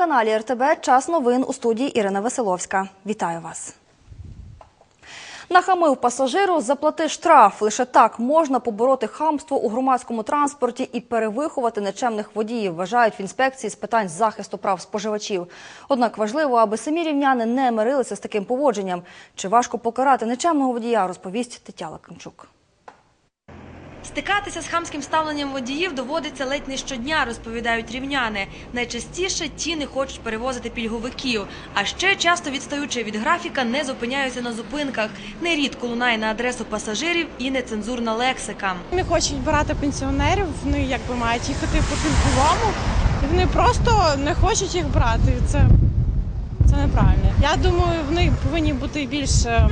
На телеканалі РТБ час новин у студії Ірина Веселовська. Вітаю вас. Нахамив пасажиру, заплати штраф. Лише так можна побороти хамство у громадському транспорті і перевиховати нечемних водіїв, вважають в інспекції з питань захисту прав споживачів. Однак важливо, аби самі рівняни не мирилися з таким поводженням. Чи важко покарати нечемного водія, розповість Тетяна Кимчук. Стикатися з хамським ставленням водіїв доводиться ледь не щодня, розповідають рівняни. Найчастіше ті не хочуть перевозити пільговиків, а ще часто відстаючи від графіка, не зупиняються на зупинках. Нерідко лунає на адресу пасажирів і нецензурна лексика. Не хочуть брати пенсіонерів, вони якби мають їхати по пільговому, вони просто не хочуть їх брати. Це, це неправильно. Я думаю, вони повинні бути більш е,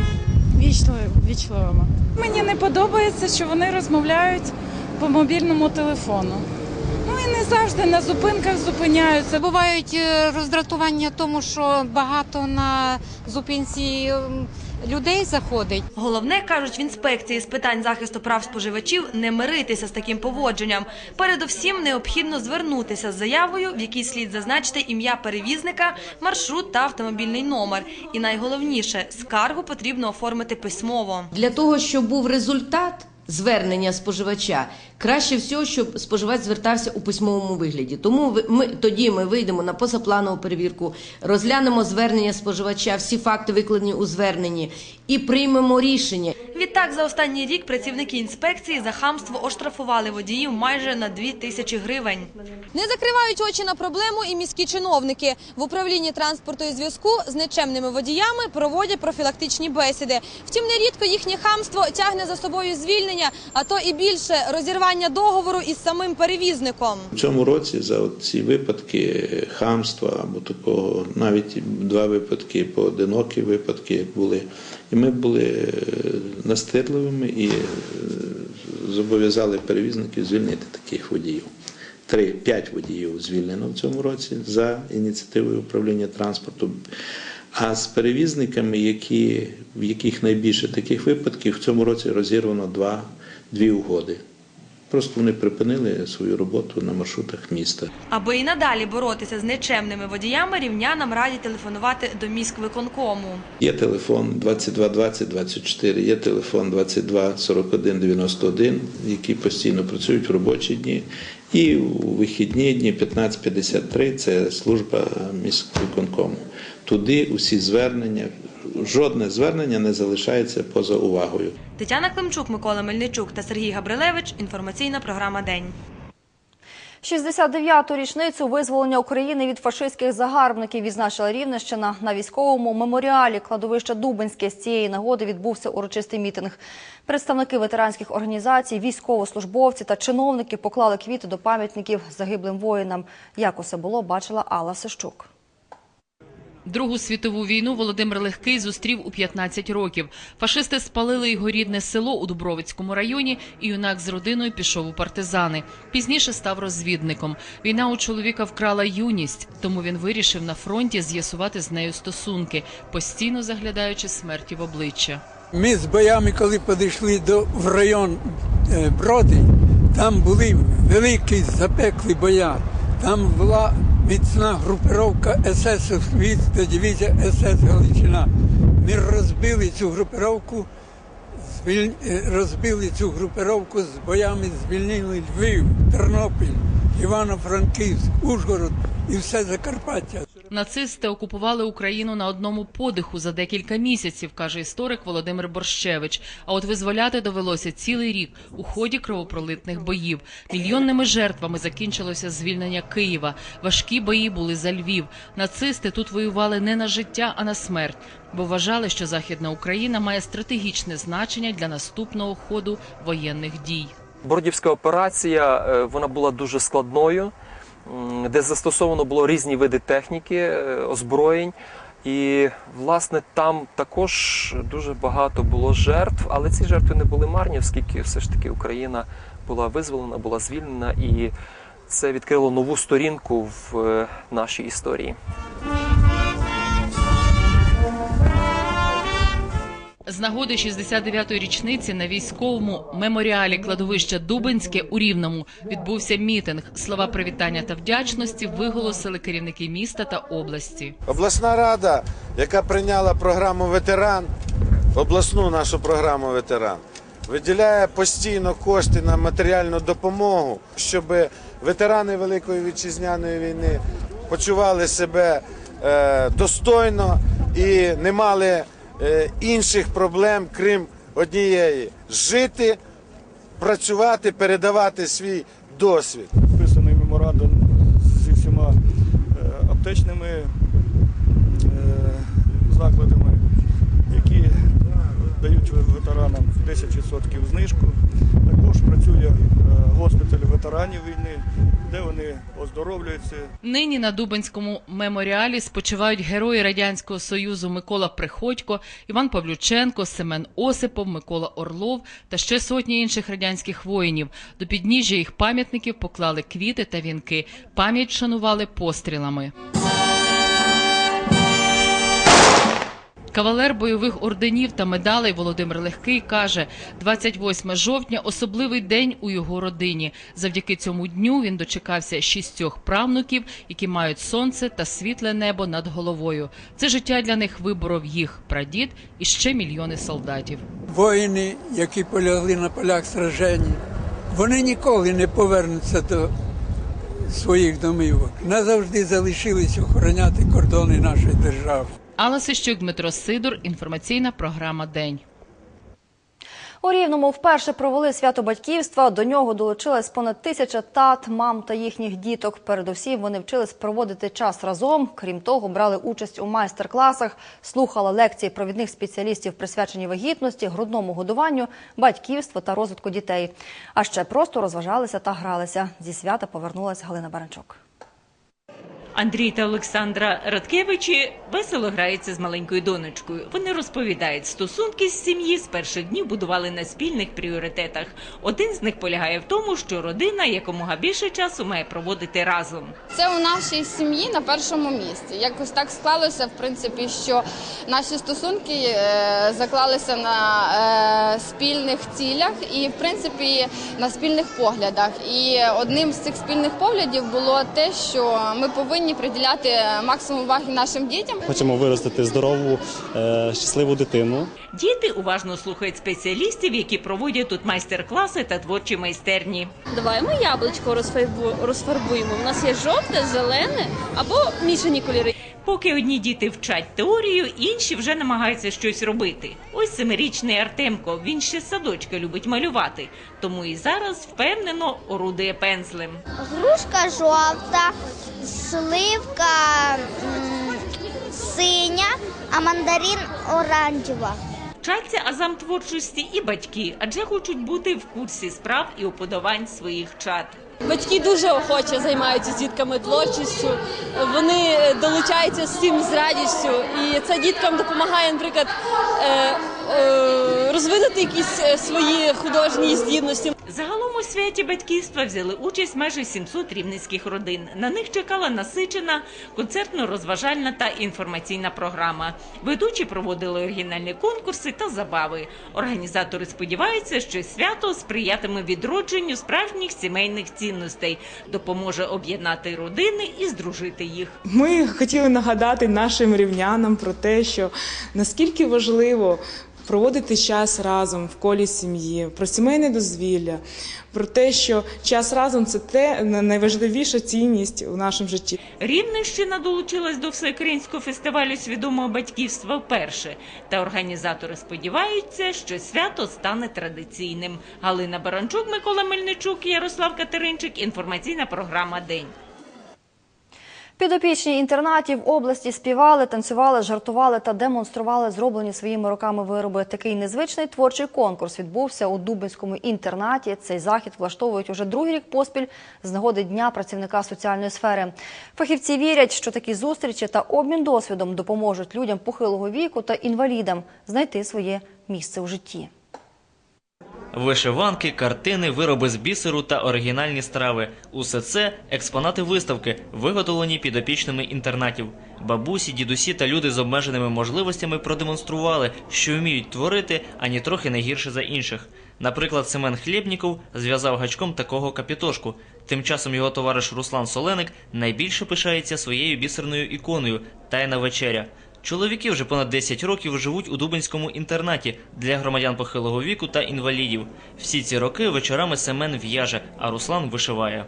вічливими. Мені не подобається, що вони розмовляють по мобільному телефону. Ну і не завжди на зупинках зупиняються. Бувають е, роздратування тому, що багато на зупинці м, людей заходить. Головне кажуть в інспекції з питань захисту прав споживачів не миритися з таким поводженням. Передовсім необхідно звернутися з заявою, в якій слід зазначити ім'я перевізника, маршрут та автомобільний номер. І найголовніше скаргу потрібно оформити письмово. Для того, щоб був результат звернення споживача, краще всього, щоб споживач звертався у письмовому вигляді. Тому ви- ми тоді ми вийдемо на позапланову перевірку, розглянемо звернення споживача, всі факти викладені у зверненні і приймемо рішення. Відтак, за останній рік працівники інспекції за хамство оштрафували водіїв майже на 2 тисячі гривень. Не закривають очі на проблему і міські чиновники. В управлінні транспорту і зв'язку з нечемними водіями проводять профілактичні бесіди. Втім, нерідко їхнє хамство тягне за собою звільнення, а то і більше розірвання договору із самим перевізником. В цьому році за ці випадки хамства або такого, навіть два випадки, поодинокі випадки як були. І ми були е, настирливими і е, зобов'язали перевізників звільнити таких водіїв. Три, п'ять водіїв звільнено в цьому році за ініціативою управління транспорту. А з перевізниками, які, в яких найбільше таких випадків, в цьому році розірвано два, дві угоди. Просто вони припинили свою роботу на маршрутах міста. Аби і надалі боротися з нечемними водіями, рівнянам радять телефонувати до міськвиконкому. Є телефон 22 20 24, є телефон 22 41 91, які постійно працюють в робочі дні. І у вихідні дні 15 53 – це служба міськвиконкому. Туди усі звернення, жодне звернення не залишається поза увагою. Тетяна Климчук, Микола Мельничук та Сергій Габрилевич. Інформаційна програма День. 69-ту річницю визволення України від фашистських загарбників відзначила Рівненщина на військовому меморіалі кладовища Дубинське. З цієї нагоди відбувся урочистий мітинг. Представники ветеранських організацій, військовослужбовці та чиновники поклали квіти до пам'ятників загиблим воїнам. Як усе було, бачила Алла Сищук. Другу світову війну Володимир Легкий зустрів у 15 років. Фашисти спалили його рідне село у Дубровицькому районі, і юнак з родиною пішов у партизани. Пізніше став розвідником. Війна у чоловіка вкрала юність, тому він вирішив на фронті з'ясувати з нею стосунки, постійно заглядаючи смерті в обличчя. Ми з боями, коли підійшли до в район е, Броди, там були великі запеклі боя. Там була міцна групировка СС та дивізія СС Галичина. Ми розбили цю групировку, е, розбили цю групировку з боями, звільнили Львів, Тернопіль, Івано-Франківськ, Ужгород і все Закарпаття. Нацисти окупували Україну на одному подиху за декілька місяців, каже історик Володимир Борщевич. А от визволяти довелося цілий рік у ході кровопролитних боїв. Мільйонними жертвами закінчилося звільнення Києва. Важкі бої були за Львів. Нацисти тут воювали не на життя, а на смерть, бо вважали, що Західна Україна має стратегічне значення для наступного ходу воєнних дій. Бордівська операція е, вона була дуже складною, де застосовано було різні види техніки, е, озброєнь. І власне там також дуже багато було жертв, але ці жертви не були марні, оскільки все ж таки Україна була визволена, була звільнена, і це відкрило нову сторінку в е, нашій історії. З нагоди 69-ї річниці на військовому меморіалі кладовища Дубинське у Рівному відбувся мітинг. Слова привітання та вдячності виголосили керівники міста та області. Обласна рада, яка прийняла програму ветеран, обласну нашу програму ветеран, виділяє постійно кошти на матеріальну допомогу, щоб ветерани Великої вітчизняної війни почували себе е, достойно і не мали інших проблем, крім однієї жити, працювати, передавати свій досвід. підписаний меморандум зі всіма е, аптечними е, закладами, які дають ветеранам 10% знижку. Також працює е, госпіталь ветеранів війни, де вони оздоровлюються. Нині на Дубинському меморіалі спочивають герої радянського союзу Микола Приходько, Іван Павлюченко, Семен Осипов, Микола Орлов та ще сотні інших радянських воїнів. До підніжжя їх пам'ятників поклали квіти та вінки. Пам'ять шанували пострілами. Кавалер бойових орденів та медалей Володимир Легкий каже, 28 жовтня – особливий день у його родині. Завдяки цьому дню він дочекався шістьох правнуків, які мають сонце та світле небо над головою. Це життя для них виборов їх прадід і ще мільйони солдатів. Воїни, які полягли на полях сражень, вони ніколи не повернуться до своїх домівок. Назавжди залишились охороняти кордони нашої держави. Алла Сищук, Дмитро Сидор. Інформаційна програма День. У Рівному вперше провели свято батьківства. До нього долучилась понад тисяча тат, мам та їхніх діток. Передусім вони вчились проводити час разом. Крім того, брали участь у майстер-класах, слухали лекції провідних спеціалістів, присвячені вагітності, грудному годуванню, батьківству та розвитку дітей. А ще просто розважалися та гралися. Зі свята повернулась Галина Баранчук. Андрій та Олександра Радкевичі весело граються з маленькою донечкою. Вони розповідають, стосунки з сім'ї з перших днів будували на спільних пріоритетах. Один з них полягає в тому, що родина якомога більше часу має проводити разом. Це у нашій сім'ї на першому місці. Якось так склалося, в принципі, що наші стосунки е, заклалися на е, спільних цілях і, в принципі, на спільних поглядах. І одним з цих спільних поглядів було те, що ми повинні приділяти максимум уваги нашим дітям. Хочемо виростити здорову, е, щасливу дитину. Діти уважно слухають спеціалістів, які проводять тут майстер-класи та творчі майстерні. Давай ми яблучко розфарбу- розфарбуємо. У нас є жовте, зелене або мішані кольори. Поки одні діти вчать теорію, інші вже намагаються щось робити. Ось семирічний Артемко. Він ще з садочка любить малювати, тому і зараз впевнено орудує пензлем. Грушка жовта, сливка синя, а мандарин оранжева. Вчаться азам творчості і батьки, адже хочуть бути в курсі справ і уподобань своїх чад. Батьки дуже охоче займаються з дітками творчістю. Вони долучаються всім з радістю, і це діткам допомагає, наприклад, е, е, розвинути якісь е, свої художні здібності. Загалом у святі батьківства взяли участь майже 700 рівненських родин. На них чекала насичена концертно-розважальна та інформаційна програма. Ведучі проводили оригінальні конкурси та забави. Організатори сподіваються, що свято сприятиме відродженню справжніх сімейних цінностей, допоможе об'єднати родини і здружити їх. Ми хотіли нагадати нашим рівнянам про те, що наскільки важливо проводити час разом в колі сім'ї, про сімейне дозвілля, про те, що час разом це те найважливіша цінність у нашому житті. Рівненщина долучилась до всеукраїнського фестивалю свідомого батьківства вперше. Та організатори сподіваються, що свято стане традиційним. Галина Баранчук, Микола Мельничук, Ярослав Катеринчик. Інформаційна програма День. Підопічні інтернатів області співали, танцювали, жартували та демонстрували зроблені своїми руками вироби. Такий незвичний творчий конкурс відбувся у Дубинському інтернаті. Цей захід влаштовують уже другий рік поспіль з нагоди Дня працівника соціальної сфери. Фахівці вірять, що такі зустрічі та обмін досвідом допоможуть людям похилого віку та інвалідам знайти своє місце у житті. Вишиванки, картини, вироби з бісеру та оригінальні страви усе це експонати виставки, виготовлені підопічними інтернатів. Бабусі, дідусі та люди з обмеженими можливостями продемонстрували, що вміють творити, ані трохи не гірше за інших. Наприклад, Семен Хлєбніков зв'язав гачком такого капітошку. Тим часом його товариш Руслан Соленик найбільше пишається своєю бісерною іконою Тайна вечеря. Чоловіки вже понад 10 років живуть у Дубинському інтернаті для громадян похилого віку та інвалідів. Всі ці роки вечорами Семен в'яже, а Руслан вишиває.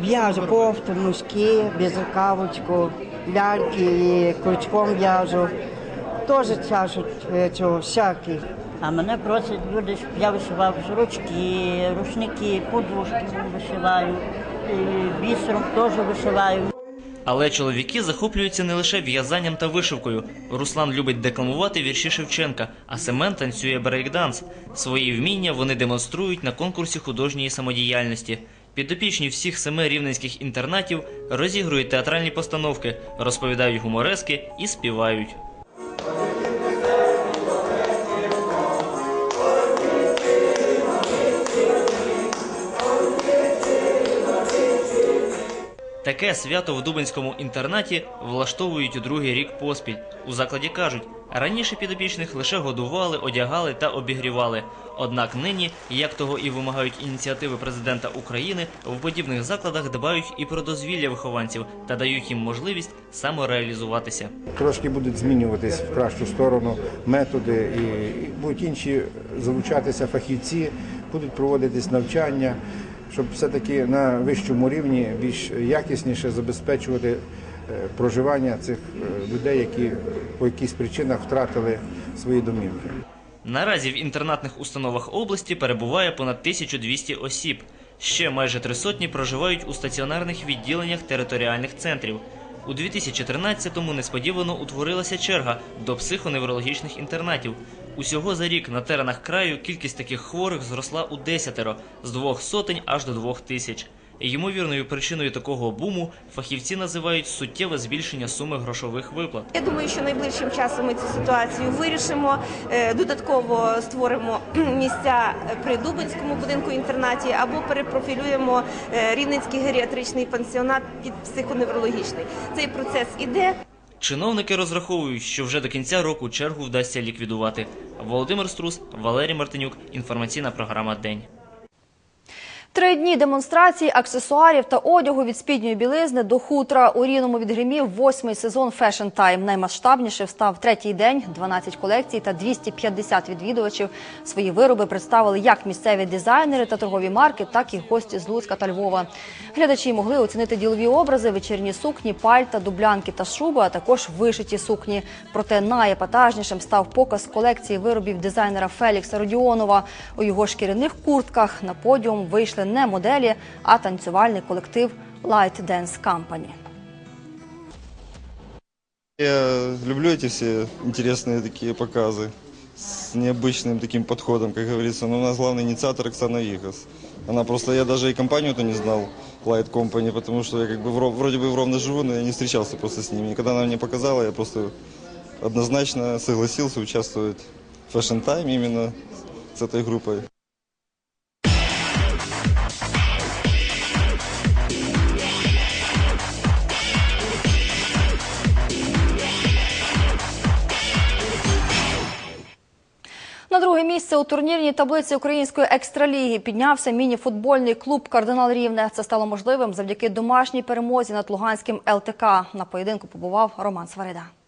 В'яжу кофти, носки, безрукавочку, ляльки і крючком в'яжу. Теж чашу е, цього всякий. А мене просять люди, щоб я вишивав ручки, рушники, подушки вишиваю, бісером теж вишиваю. Але чоловіки захоплюються не лише в'язанням та вишивкою. Руслан любить декламувати вірші Шевченка, а Семен танцює брейкданс. Свої вміння вони демонструють на конкурсі художньої самодіяльності. Підопічні всіх семи рівненських інтернатів розігрують театральні постановки, розповідають гуморески і співають. Таке свято в Дубинському інтернаті влаштовують у другий рік поспіль. У закладі кажуть, раніше підопічних лише годували, одягали та обігрівали. Однак нині, як того і вимагають ініціативи президента України, в подібних закладах дбають і про дозвілля вихованців та дають їм можливість самореалізуватися. Трошки будуть змінюватись в кращу сторону методи, і будуть інші залучатися фахівці, будуть проводитись навчання, щоб все-таки на вищому рівні більш якісніше забезпечувати е, проживання цих е, людей, які по якихось причинах втратили свої домівки. Наразі в інтернатних установах області перебуває понад 1200 осіб. Ще майже три сотні проживають у стаціонарних відділеннях територіальних центрів. У 2013-му несподівано утворилася черга до психоневрологічних інтернатів. Усього за рік на теренах краю кількість таких хворих зросла у десятеро з двох сотень аж до двох тисяч. Ймовірною причиною такого буму фахівці називають суттєве збільшення суми грошових виплат. Я думаю, що найближчим часом ми цю ситуацію вирішимо. Е, Додатково створимо місця при Дубинському будинку інтернаті або перепрофілюємо е, Рівненський геріатричний пансіонат під психоневрологічний. Цей процес іде. Чиновники розраховують, що вже до кінця року чергу вдасться ліквідувати. Володимир Струс, Валерій Мартинюк. Інформаційна програма День. Три дні демонстрації, аксесуарів та одягу від спідньої білизни до хутра. У Рівному відгримів восьмий сезон Fashion Time. Наймасштабніший став третій день, 12 колекцій та 250 відвідувачів. Свої вироби представили як місцеві дизайнери та торгові марки, так і гості з Луцька та Львова. Глядачі могли оцінити ділові образи, вечірні сукні, пальта, дублянки та шуби, а також вишиті сукні. Проте найепатажнішим став показ колекції виробів дизайнера Фелікса Родіонова. У його шкіряних куртках на подіум вийшли не моделі, а танцювальний колектив Light Dance Company. Я люблю эти все интересные такие показы с необычным таким подходом, как говорится. Но у нас главный инициатор Оксана Ихас. Она просто, я даже и компанию-то не знал, Light Company, потому что я как бы в Ров- вроде бы в Ровно живу, но я не встречался просто с ними. И когда она мне показала, я просто однозначно согласился участвовать в Fashion Time именно с этой группой. Місце у турнірній таблиці української екстраліги піднявся міні-футбольний клуб Кардинал Рівне. Це стало можливим завдяки домашній перемозі над Луганським ЛТК. На поєдинку побував Роман Сварида.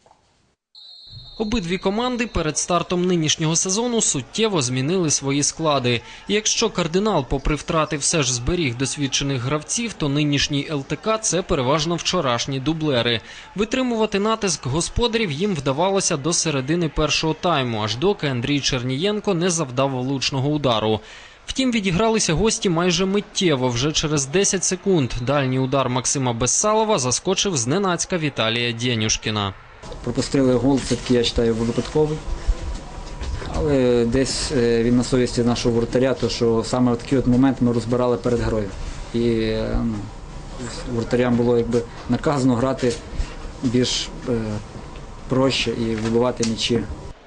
Обидві команди перед стартом нинішнього сезону суттєво змінили свої склади. Якщо кардинал, попри втрати, все ж зберіг досвідчених гравців, то нинішній ЛТК це переважно вчорашні дублери. Витримувати натиск господарів їм вдавалося до середини першого тайму, аж доки Андрій Чернієнко не завдав влучного удару. Втім, відігралися гості майже миттєво. Вже через 10 секунд дальній удар Максима Бессалова заскочив зненацька Віталія Дєнюшкіна. Пропустили гол, це такий, я вважаю, випадковий. Але десь е, він на совісті нашого воротаря, то що саме в такий от момент ми розбирали перед грою. І ну, воротарям було якби наказано грати більш е, проще і вибивати м'ячі.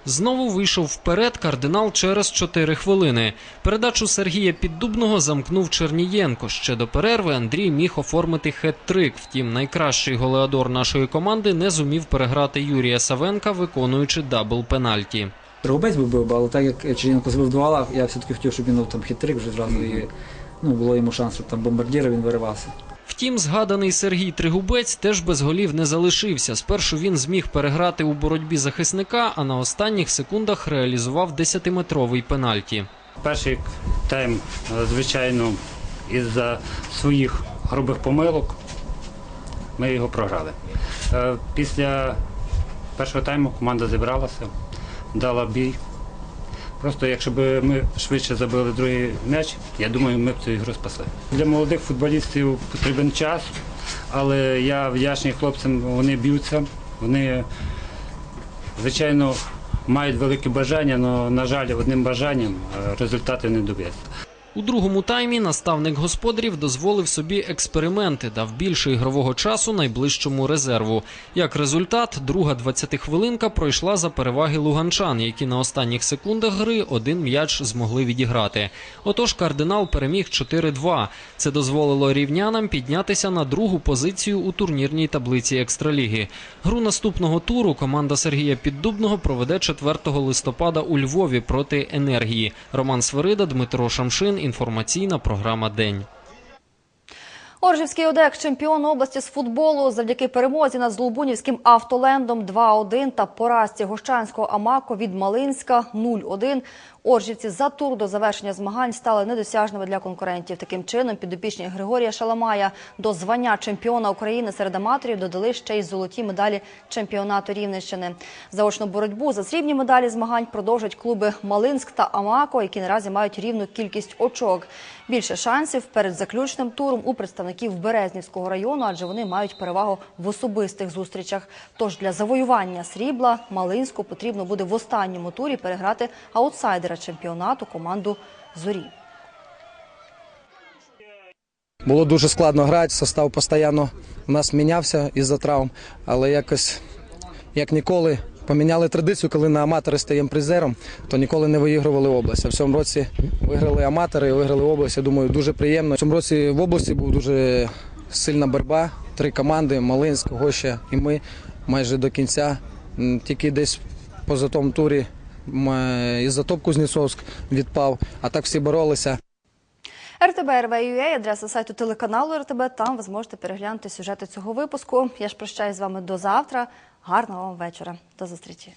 Знову вийшов вперед кардинал через 4 хвилини. Передачу Сергія Піддубного замкнув Чернієнко. Ще до перерви Андрій міг оформити хет-трик. Втім, найкращий голеадор нашої команди не зумів переграти Юрія Савенка, виконуючи дабл пенальті. Дрогобець би бив, але так як Черненко забив два я все-таки хотів, щоб він там хитрик вже зразу і ну, було йому шанс, щоб там бомбардіра він виривався. Втім, згаданий Сергій Тригубець теж без голів не залишився. Спершу він зміг переграти у боротьбі захисника, а на останніх секундах реалізував 10-метровий пенальті. Перший тайм, звичайно, із-за своїх грубих помилок ми його програли. Е, Після першого тайму команда зібралася, дала бій. Просто якщо б ми швидше забили другий м'яч, я думаю, ми б цю ігру спасли. Для молодих футболістів потрібен час, але я вдячний хлопцям, вони б'ються, вони, звичайно, мають велике бажання, але, на жаль, одним бажанням результати не доб'ється. У другому таймі наставник господарів дозволив собі експерименти, дав більше ігрового часу найближчому резерву. Як результат, друга 20-хвилинка пройшла за переваги луганчан, які на останніх секундах гри один м'яч змогли відіграти. Отож, кардинал переміг 4-2. Це дозволило рівнянам піднятися на другу позицію у турнірній таблиці екстраліги. Гру наступного туру команда Сергія Піддубного проведе 4 листопада у Львові проти енергії. Роман Свирида, Дмитро Шамшин. Інформаційна програма День. Оржівський ОДЕК – чемпіон області з футболу завдяки перемозі над Злобунівським автолендом 2-1 та поразці Гощанського Амако від Малинська 0-1. Оржівці за тур до завершення змагань стали недосяжними для конкурентів. Таким чином, підопічні Григорія Шаламая до звання чемпіона України серед аматорів додали ще й золоті медалі чемпіонату Рівненщини. Заочну боротьбу за срібні медалі змагань продовжать клуби Малинськ та Амако, які наразі мають рівну кількість очок. Більше шансів перед заключним туром у представників Березнівського району, адже вони мають перевагу в особистих зустрічах. Тож для завоювання срібла Малинську потрібно буде в останньому турі переграти аутсайдера чемпіонату команду Зорі. Було дуже складно грати, состав постійно у нас мінявся із-за травм, але якось, як ніколи, поміняли традицію, коли на аматори стаємо призером, то ніколи не виігрували область. А в цьому році виграли аматори, виграли область. Я думаю, дуже приємно. В цьому році в області був дуже сильна боротьба. Три команди Малинськ, Гоща і ми майже до кінця. Тільки десь поза тому турі ізотоп Кузнєцовськ відпав, а так всі боролися. РТБ РВЮА, адреса сайту телеканалу РТБ. Там ви зможете переглянути сюжети цього випуску. Я ж прощаюсь з вами до завтра. Гарного вам вечора. До зустрічі.